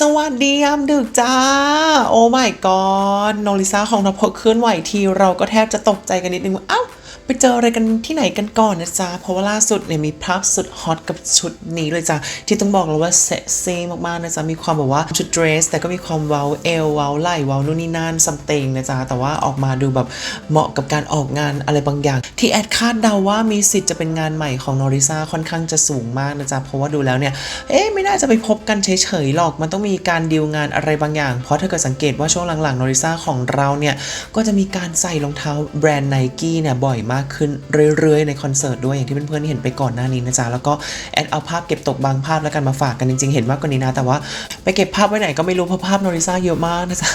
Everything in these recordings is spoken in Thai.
สวัสดียามดึกจ้า โอ้ my god โนริซาของเราพอเคลื่อนไหวทีเราก็แทบจะตกใจกันนิดนึงว่าอ้า ไปเจออะไรกันที่ไหนกันก่อนนะจ๊ะ เพราะว่าล่าสุดเนี่ยมีภาพสุดฮอตกับชุดนี้เลยจ้ะ ที่ต้องบอกเลยว่าเซ็กซี่มากๆนะจ๊ะ มีความแบบว่าชุดเดรส แต่ก็มีความเว้าเอวเว้าไหล่เว้านู่นนี่นั่นซัมติงนะจ๊ะ แต่ว่าออกมาดูแบบเหมาะกับการออกงานอะไรบางอย่าง ที่แอดคาดเดาว่ามีสิทธิ์จะเป็นงานใหม่ของนอริซาค่อนข้างจะสูงมากนะจ๊ะ เพราะว่าดูแล้วเนี่ย เอ๊ะไม่น่าจะไปพบกันเฉยๆหรอก มันต้องมีการดีลงานอะไรบางอย่าง เพราะถ้าเกิดสังเกตว่าช่วงหลังๆนอริซาของเราเนี่ย ก็จะมีการใส่รองเท้าแบรนด์ไนกี้เนี่ยบ่อยมากขึ้นเรื่อยๆ ในคอนเสิร์ตด้วยอย่างที่เพื่อนๆเห็นไปก่อนหน้านี้นะจ๊ะแล้วก็แอดเอาภาพเก็บตกบางภาพแล้วกันมาฝากกันจริงๆ เห็นมากกว่านี้นะ แต่ว่าไปเก็บภาพไว้ไหนก็ไม่รู้เพราะภาพโนริซาเยอะมากนะจ๊ะ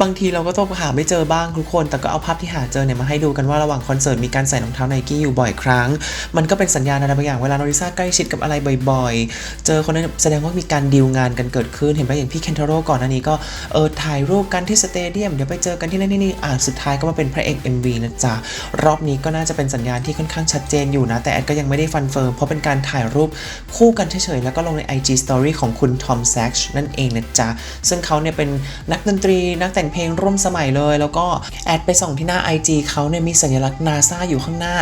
บางทีเราก็ต้องหาไม่เจอบ้างทุกคน แต่ก็เอาภาพที่หาเจอเนี่ยมาให้ดูกันว่าระหว่างคอนเสิร์ตมีการใส่รองเท้าไนกี้อยู่บ่อยครั้ง มันก็เป็นสัญญาณอะไรบางอย่างเวลานริซาใกล้ชิดกับอะไรบ่อยๆ เจอคนนั้นแสดงว่ามีการดีลงานกันเกิดขึ้น เห็นไหมอย่างพี่เคนทาโร่ก่อนหน้านี้ก็เออถ่ายรูปกันที่สเตเดียมเดี๋ยวไปเจอกันที่นั่นที่นี่อ่าสุดท้ายก็มาเป็นพระเอก MV นะจ๊ะรอบนี้ก็น่าจะเป็นสัญญาณที่ค่อนข้างชัดเจนอยู่นะแต่แอดก็ยังไม่ได้ฟันเฟิร์มเพราะเป็นการถ่ายรูปคู่กันเฉยๆแล้วก็ลงใน IG Story ของคุณทอมแซกนั่นเองนะจ๊ะซึ่งเขาเนี่ยเป็นนักดนตรีนักแต่งเพลงร่วมสมัยเลย แล้วก็แอดไปส่องที่หน้า IG เขาเนี่ยมีสัญลักษณ์ NASA อยู่ข้างหน้า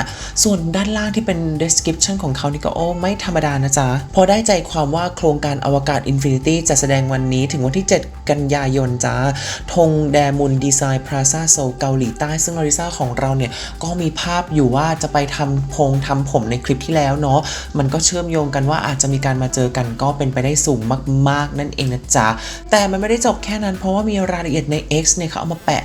ส่วนด้านล่างที่เป็น description ของเขานี่ก็โอ้ไม่ธรรมดานะจ๊ะ พอได้ใจความว่าโครงการอวกาศ Infinity จะแสดงวันนี้ถึงวันที่ 7 กันยายนจ้าธงแดมุนดีไซน์พลาซาโซเกาหลีใต้ซึ่งลอริซาของเราเนี่ย ก็มีภาพอยู่ว่าจะไปทำพงทำผมในคลิปที่แล้วเนาะมันก็เชื่อมโยงกันว่าอาจจะมีการมาเจอกันก็เป็นไปได้สูงมาก ๆ นั่นเองนะจ๊ะแต่มันไม่ได้จบแค่นั้นเพราะว่ามีรายละเอียดใน X เนี่ยเขาเอามาแปะ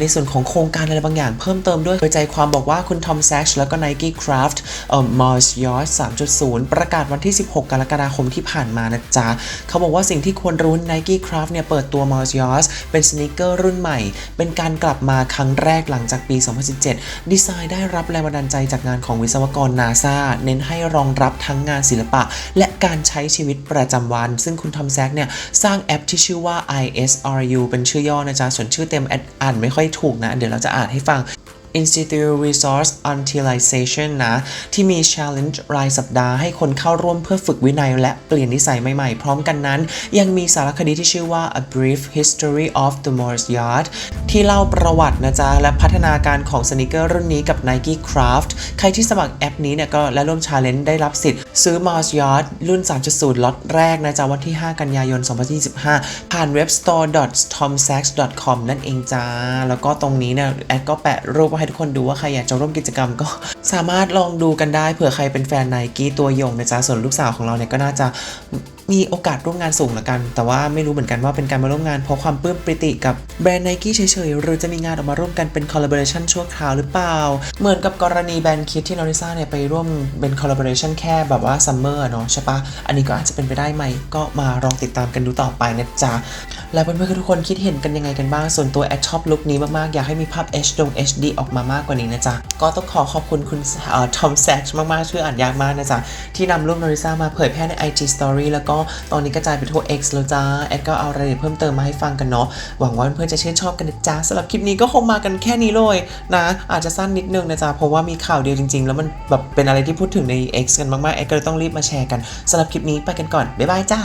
ในส่วนของโครงการอะไรบางอย่างเพิ่มเติมด้วยโดยใจความบอกว่าคุณทอมแซชแล้วก็ Nike Craft เอ่อ Mars Yacht 3.0 ประกาศวันที่ 16 กรกฎาคมที่ผ่านมานะจ๊ะ เขาบอกว่าสิ่งที่ควรรู้ Nike Craft เนี่ยเปิดตัว Mars Yacht เป็นสน e เกอร์รุ่นใหม่ เป็นการกลับมาครั้งแรกหลังจากปี 2017 ดีไซน์ได้รับแรงบันดาลใจจากงานของวิศวกร NASA เน้นให้รองรับทั้งงานศิลปะ และการใช้ชีวิตประจำวัน ซึ่งคุณทอมแซกเนี่ยสร้างแอปที่ชื่อว่า ISRU เป็นชื่อย่อนะจ๊ะส่วนชื่อเต็มอ่านไม่ค่อยถูกนะ เดี๋ยวเราจะอ่านให้ฟัง Institute Resource Utilization นะ ที่มี Challenge รายสัปดาห์ให้คนเข้าร่วมเพื่อฝึกวินัยและเปลี่ยนนิสัยใหม่ๆ พร้อมกันนั้น ยังมีสารคดีที่ชื่อว่า A Brief History of the Morse Yacht ที่เล่าประวัตินะจ๊ะ และพัฒนาการของสนิเกอร์รุ่นนี้กับ Nike Craft ใครที่สมัครแอปนี้เนี่ยก็และร่วม Challenge ได้รับสิทธิ์ ซื้อ Morse Yacht รุ่น 3.0 ล็อตแรกนะจ๊ะ วันที่ 5 กันยายน 2025 ผ่านเว็บ store.tomsacks.com นั่นเองจ้าแล้วก็ตรงนี้เนี่ยแอดก็แปะรูปให้ทุกคนดูว่าใครอยากจะร่วมกิจกรรมก็สามารถลองดูกันได้เผื่อใครเป็นแฟนไนกี้ตัวยงนะจ๊ะส่วนลูกสาวของเราเนี่ยก็น่าจะ มีโอกาสร่วมงานสูงละกัน แต่ว่าไม่รู้เหมือนกันว่าเป็นการมาร่วมงานเพราะความปลื้มปริติกับแบรนด์ไนกี้เฉยๆ หรือจะมีงานออกมาร่วมกันเป็น collaboration ชั่วคราวหรือเปล่า เหมือนกับกรณีแบรนด์คิดที่นอริซ่าเนี่ยไปร่วมเป็น collaboration แค่แบบว่า summer เนาะใช่ปะอันนี้ก็อาจจะเป็นไปได้ไหมก็มาลองติดตามกันดูต่อไปนะจ๊ะแล้วเพื่อนๆทุกคนคิดเห็นกันยังไงกันบ้างส่วนตัวแอดชอบลุคนี้มากๆอยากให้มีภาพ H ดง HD ออกมามากกว่านี้นะจ๊ะก็ต้องขอขอบคุณคุณทอมแซกมากๆชื่ออ่านยากมากนะจ๊ะที่นำรูปนอริซามาเผยแพร่ใน IG Story แล้วก็ตอนนี้กระจายไปทั่ว X แล้วจ้า แอดก็เอารายละเอียดเพิ่มเติมมาให้ฟังกันเนาะ หวังว่าเพื่อนๆจะชื่นชอบกันนะจ้าสำหรับคลิปนี้ก็คงมากันแค่นี้เลยนะ อาจจะสั้นนิดนึงนะจ๊ะเพราะว่ามีข่าวเดียวจริงๆ แล้วมันแบบเป็นอะไรที่พูดถึงใน X กันมากๆ แอดก็เลยต้องรีบมาแชร์กันสำหรับคลิปนี้ไปกันก่อน บ๊ายบายจ้า